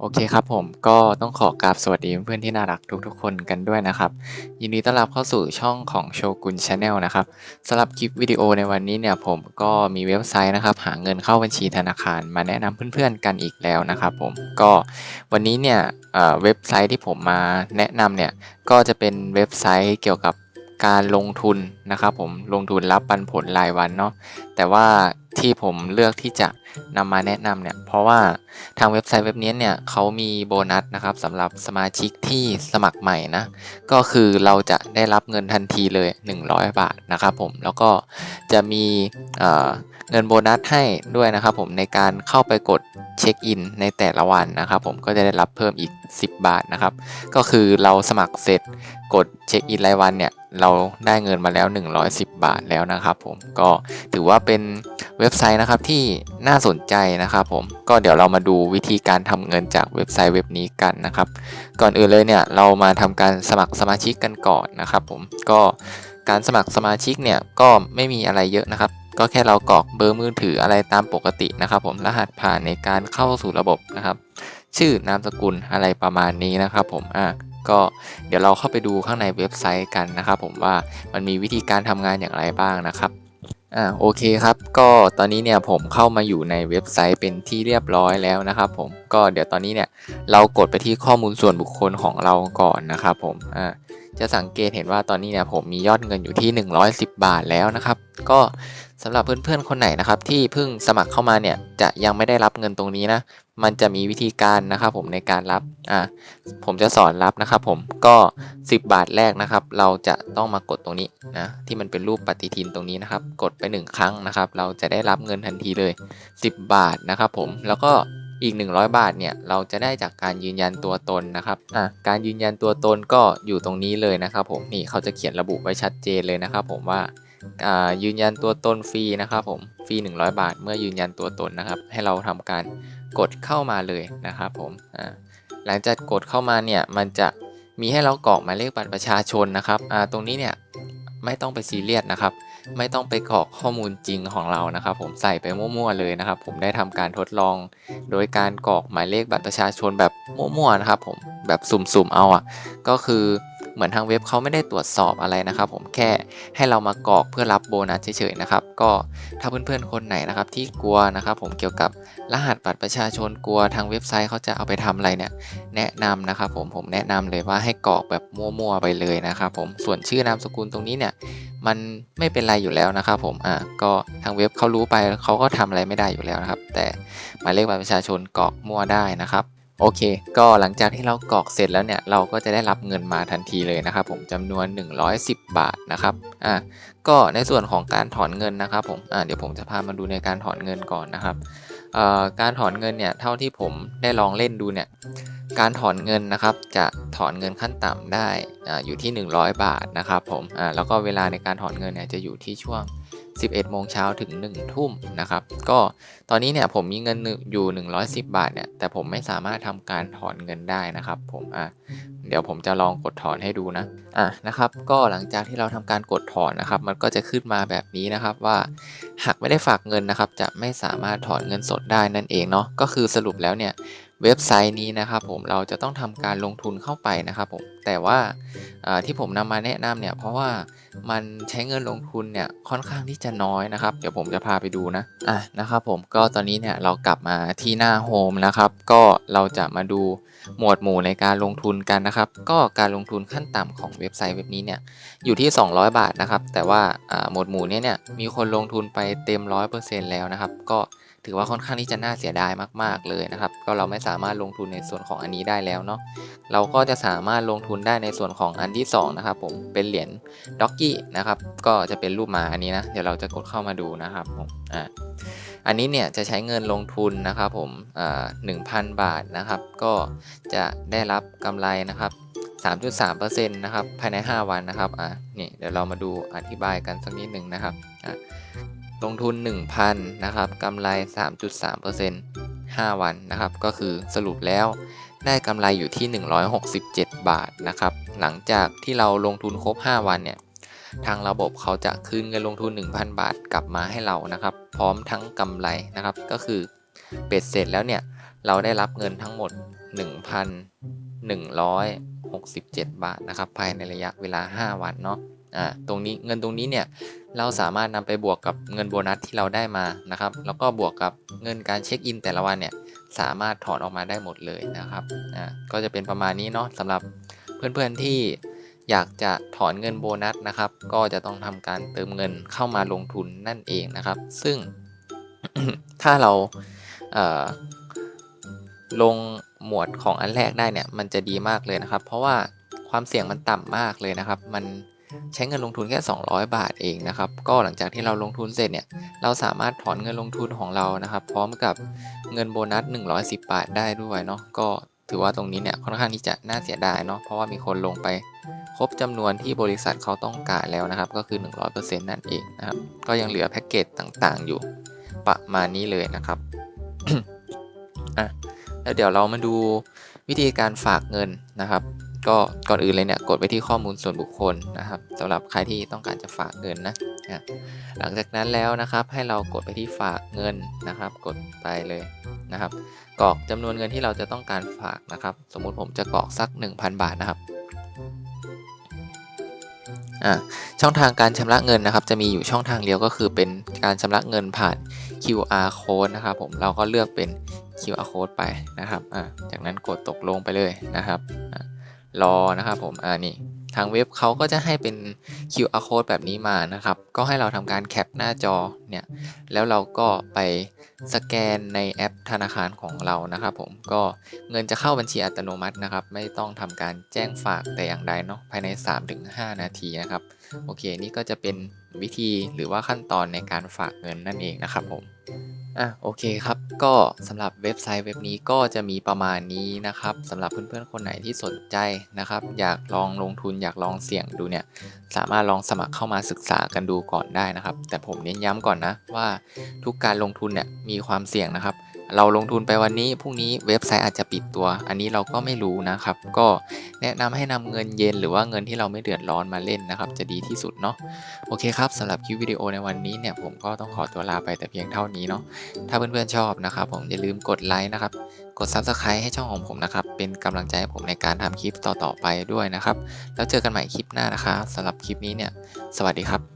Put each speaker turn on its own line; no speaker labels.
โอเคครับผมก็ต้องขอกราบสวัสดีเพื่อนๆที่น่ารักทุกๆคนกันด้วยนะครับ ยินดีต้อนรับเข้าสู่ช่องของโชกุนชาแนลนะครับสำหรับคลิปวิดีโอในวันนี้เนี่ยผมก็มีเว็บไซต์นะครับ หาเงินเข้าบัญชีธนาคารมาแนะนำเพื่อนๆกันอีกแล้วนะครับผมก็วันนี้เนี่ยเอ่อเว็บไซต์ที่ผมมาแนะนำเนี่ยก็จะเป็นเว็บไซต์เกี่ยวกับการลงทุนนะครับผมลงทุนรับปันผลรายวันเนาะแต่ว่า ที่ผมเลือกที่จะนำมาแนะนำเนี่ยเพราะว่าทางเว็บไซต์เว็บนี้เนี่ยเขามีโบนัสนะครับสำหรับสมาชิกที่สมัครใหม่นะก็คือเราจะได้รับเงินทันทีเลย 100 บาทนะครับผมแล้วก็จะมีเเงินโบนัสให้ด้วยนะครับผมในการเข้าไปกดเช็คอินในแต่ละวันนะครับผมก็จะได้รับเพิ่มอีก 10 บาทนะครับก็คือเราสมัครเสร็จกดเช็คอินรายวันเนี่ยเราได้เงินมาแล้ว 110 บาทแล้วนะครับผมก็ถือว่าเป็นเว็บไซต์นะครับที่น่าสนใจนะครับผมก็เดี๋ยวเรามาดูวิธีการทำเงินจากเว็บไซต์เว็บนี้กันนะครับ ก่อนอื่นเลยเนี่ยเรามาทำการสมัครสมาชิกกันก่อนนะครับผมก็การสมัครสมาชิกเนี่ยก็ไม่มีอะไรเยอะนะครับ ก็แค่เรากรอกเบอร์มือถืออะไรตามปกตินะครับ ผมรหัสผ่านในการเข้าสู่ระบบนะครับ ชื่อนามสกุลอะไรประมาณนี้นะครับ ผมอะ ก็เดี๋ยวเราเข้าไปดูข้างในเว็บไซต์กันนะครับ ผมว่ามันมีวิธีการทำงานอย่างไรบ้างนะครับอ่าโอเคครับก็ตอนนี้เนี่ยผมเข้ามาอยู่ในเว็บไซต์เป็นที่เรียบร้อยแล้วนะครับ ผมก็เดี๋ยวตอนนี้เนี่ยเรากดไปที่ข้อมูลส่วนบุคคลของเราก่อนนะครับผมอ่า จะสังเกตเห็นว่าตอนนี้เนี่ยผมมียอดเงินอยู่ที่ 110 บาทแล้วนะครับ ก็สำหรับเพื่อนๆคนไหนนะครับ ที่เพิ่งสมัครเข้ามาเนี่ยจะยังไม่ได้รับเงินตรงนี้นะ มันจะมีวิธีการนะครับ ผมในการรับอ่าผมจะสอนรับนะครับ ผมก็ 10 บาทแรกนะครับ เราจะต้องมากดตรงนี้นะที่มันเป็นรูปปฏิทินตรงนี้นะครับ กดไป 1 ครั้งนะครับ เราจะได้รับเงินทันทีเลย 10 บาทนะครับ ผมแล้วก็ อีก 100 บาทเนี่ยเราจะได้จากการยืนยันตัวตนนะครับอ่าการยืนยันตัวตนก็อยู่ตรงนี้เลยนะครับผมนี่เขาจะเขียนระบุไว้ชัดเจนเลยนะครับผมว่าอ่ายืนยันตัวตนฟรีนะครับผมฟรี 100 บาท เมื่อยืนยันตัวตนนะครับ ให้เราทำการกดเข้ามาเลยนะครับผมอ่าหลังจากกดเข้ามาเนี่ยมันจะมีให้เรากรอกหมายเลขบัตรประชาชนนะครับอ่าตรงนี้เนี่ยไม่ต้องไปซีเรียสนะครับ ไม่ต้องไปกรอกข้อมูลจริงของเรานะครับ ผมใส่ไปมั่วๆเลยนะครับ ผมได้ทำการทดลอง โดยการกรอกหมายเลขบัตรประชาชนแบบมั่วๆนะครับ ผมแบบสุ่มๆเอาอะก็คือ เหมือนทางเว็บเขาไม่ได้ตรวจสอบอะไรนะครับ ผมแค่ให้เรามากรอกเพื่อรับโบนัสเฉยๆนะครับ ก็ถ้าเพื่อนๆคนไหนนะครับที่กลัวนะครับ ผมเกี่ยวกับรหัสบัตรประชาชนกลัวทางเว็บไซต์เขาจะเอาไปทำอะไรเนี่ย แนะนำนะครับ ผมผมแนะนำเลยว่าให้กรอกแบบมั่วๆไปเลยนะครับ ผมส่วนชื่อนามสกุลตรงนี้เนี่ยมันไม่เป็นไรอยู่แล้วนะครับ ผมอ่าก็ทางเว็บเขารู้ไปเขาก็ทำอะไรไม่ได้อยู่แล้วนะครับ แต่หมายเลขบัตรประชาชนกรอกมั่วได้นะครับ โอเค ก็หลังจากที่เรากรอกเสร็จแล้วเนี่ย เราก็จะได้รับเงินมาทันทีเลยนะครับ ผมจำนวน 110 บาทนะครับ อ่า ก็ในส่วนของการถอนเงินนะครับ ผม อ่า เดี๋ยวผมจะพามาดูในการถอนเงินก่อนนะครับ เอ่อ การถอนเงินเนี่ย เท่าที่ผมได้ลองเล่นดูเนี่ย การถอนเงินนะครับ จะถอนเงินขั้นต่ำได้อาอยู่ที่ 100 บาทนะครับ ผม อ่า แล้วก็เวลาในการถอนเงินเนี่ยจะอยู่ที่ช่วง 11 โมงเช้าถึง 1 ทุ่มนะครับ ก็ตอนนี้เนี่ยผมมีเงินอยู่ 110 บาทเนี่ย แต่ผมไม่สามารถทำการถอนเงินได้นะครับ ผม อะ เดี๋ยวผมจะลองกดถอนให้ดูนะ อะ นะครับ ก็หลังจากที่เราทำการกดถอนนะครับ มันก็จะขึ้นมาแบบนี้นะครับว่า หากไม่ได้ฝากเงินนะครับ จะไม่สามารถถอนเงินสดได้นั่นเองเนาะ ก็คือสรุปแล้วเนี่ย เว็บไซต์นี้นะครับผมเราจะต้องทำการลงทุนเข้าไปนะครับผมแต่ว่าที่ผมนำมาแนะนำเนี่ยเพราะว่ามันใช้เงินลงทุนเนี่ยค่อนข้างที่จะน้อยนะครับเดี๋ยวผมจะพาไปดูนะอะนะครับผมก็ตอนนี้เนี่ยเรากลับมาที่หน้าโฮมนะครับก็เราจะมาดูหมวดหมู่ในการลงทุนกันนะครับ ก็การลงทุนขั้นต่ำของเว็บไซต์เว็บนี้เนี่ยอยู่ที่ 200 บาทนะครับแต่ว่าหมวดหมู่เนี้เนี่ยมีคนลงทุนไปเต็ม 100%แล้วนะครับก็ ถือว่าค่อนข้างที่จะน่าเสียดายมาก ๆเลยนะครับ ก็เราไม่สามารถลงทุนในส่วนของอันนี้ได้แล้วเนาะเราก็จะสามารถลงทุนได้ในส่วนของอันที่2นะครับผมเป็นเหรียญด็อกกี้นะครับก็จะเป็นรูปหมาอันนี้นะเดี๋ยวเราจะกดเข้ามาดูนะครับผมอ่าอันนี้เนี่ยจะใช้เงินลงทุนนะครับผมอ่าหนึ่งพันบาทนะครับ ก็จะได้รับกำไรนะครับ3.3%นะครับภายใน 5 วันนะครับอ่านี่เดี๋ยวเรามาดูอธิบายกันสักนิดหนึ่งนะครับอ่า ลงทุน 1,000นะครับกำไร 3.3% 5 วันนะครับ ก็คือสรุปแล้วได้กำไรอยู่ที่ 167 บาทนะครับ หลังจากที่เราลงทุนครบ 5 วันเนี่ย ทางระบบเขาจะคืนเงินลงทุน 1,000 บาทกลับมาให้เรานะครับ พร้อมทั้งกำไรนะครับ ก็คือเป็ดเสร็จแล้วเนี่ย เราได้รับเงินทั้งหมด 1,167 บาทนะครับภายในระยะเวลา 5 วันเนาะอ่าตรงนี้เงินตรงนี้เนี่ยเราสามารถนำไปบวกกับเงินโบนัสที่เราได้มานะครับ แล้วก็บวกกับเงินการเช็คอินแต่ละวันเนี่ยสามารถถอนออกมาได้หมดเลยนะครับอ่าก็จะเป็นประมาณนี้เนาะสำหรับเพื่อนๆที่อยากจะถอนเงินโบนัสนะครับ ก็จะต้องทำการเติมเงินเข้ามาลงทุนนั่นเองนะครับ ซึ่งถ้าเราเอ่อ ลงหมวดของอันแรกได้เนี่ยมันจะดีมากเลยนะครับ เพราะว่าความเสี่ยงมันต่ำมากเลยนะครับ มันใช้เงินลงทุนแค่ 200 บาทเองนะครับ ก็หลังจากที่เราลงทุนเสร็จเนี่ยเราสามารถถอนเงินลงทุนของเรานะครับ พร้อมกับเงินโบนัส 110 บาทได้ด้วยเนาะก็ถือว่าตรงนี้เนี่ยค่อนข้างที่จะน่าเสียดายเนาะเพราะว่ามีคนลงไปครบจำนวนที่บริษัทเขาต้องการแล้วนะครับ ก็คือ 100%นั่นเองนะครับ ก็ยังเหลือแพ็กเกจต่างๆ อยู่ประมาณนี้เลยนะครับอะ แล้วเดี๋ยวเรามาดูวิธีการฝากเงินนะครับ ก็ก่อนอื่นเลยเนี่ยกดไปที่ข้อมูลส่วนบุคคลนะครับสำหรับใครที่ต้องการจะฝากเงินนะหลังจากนั้นแล้วนะครับให้เรากดไปที่ฝากเงินนะครับ กดไปเลยนะครับกรอกจำนวนเงินที่เราจะต้องการฝากนะครับ สมมุติผมจะกรอกสัก 1,000 บาทนะครับอะช่องทางการชำระเงินนะครับ จะมีอยู่ช่องทางเดียวก็คือเป็นการชำระเงินผ่าน QR code นะครับผมเราก็เลือกเป็น QR code ไปนะครับอ่าจากนั้นกดตกลงไปเลยนะครับอ่ารอนะครับผมอ่านี่ทางเว็บเขาก็จะให้เป็น QR code แบบนี้มานะครับ ก็ให้เราทำการแคปหน้าจอเนี่ย แล้วเราก็ไปสแกนในแอปธนาคารของเรานะครับผม ก็เงินจะเข้าบัญชีอัตโนมัตินะครับ ไม่ต้องทำการแจ้งฝากแต่อย่างใดเนาะ ภายใน 3-5 นาทีนะครับ โอเค นี่ก็จะเป็นวิธีหรือว่าขั้นตอนในการฝากเงินนั่นเองนะครับผม อะโอเคครับ ก็สำหรับเว็บไซต์เว็บนี้ก็จะมีประมาณนี้นะครับสำหรับเพื่อนๆคนไหนที่สนใจนะครับ อยากลองลงทุนอยากลองเสี่ยงดูเนี่ย สามารถลองสมัครเข้ามาศึกษากันดูก่อนได้นะครับ แต่ผมเน้นย้ำก่อนนะว่าทุกการลงทุนเนี่ยมีความเสี่ยงนะครับ เราลงทุนไปวันนี้พรุ่งนี้เว็บไซต์อาจจะปิดตัว อันนี้เราก็ไม่รู้นะครับ ก็แนะนำให้นำเงินเย็นหรือว่าเงินที่เราไม่เดือดร้อนมาเล่นนะครับ จะดีที่สุดเนาะโอเคครับสำหรับคลิปวิดีโอในวันนี้เนี่ยผมก็ต้องขอตัวลาไปแต่เพียงเท่านี้เนาะถ้าเพื่อนๆชอบนะครับผมอย่าลืมกดไลค์นะครับกด Subscribe ให้ช่องของผมนะครับ เป็นกำลังใจให้ผมในการทำคลิปต่อๆไปด้วยนะครับ แล้วเจอกันใหม่คลิปหน้านะครับสำหรับคลิปนี้เนี่ย สวัสดีครับ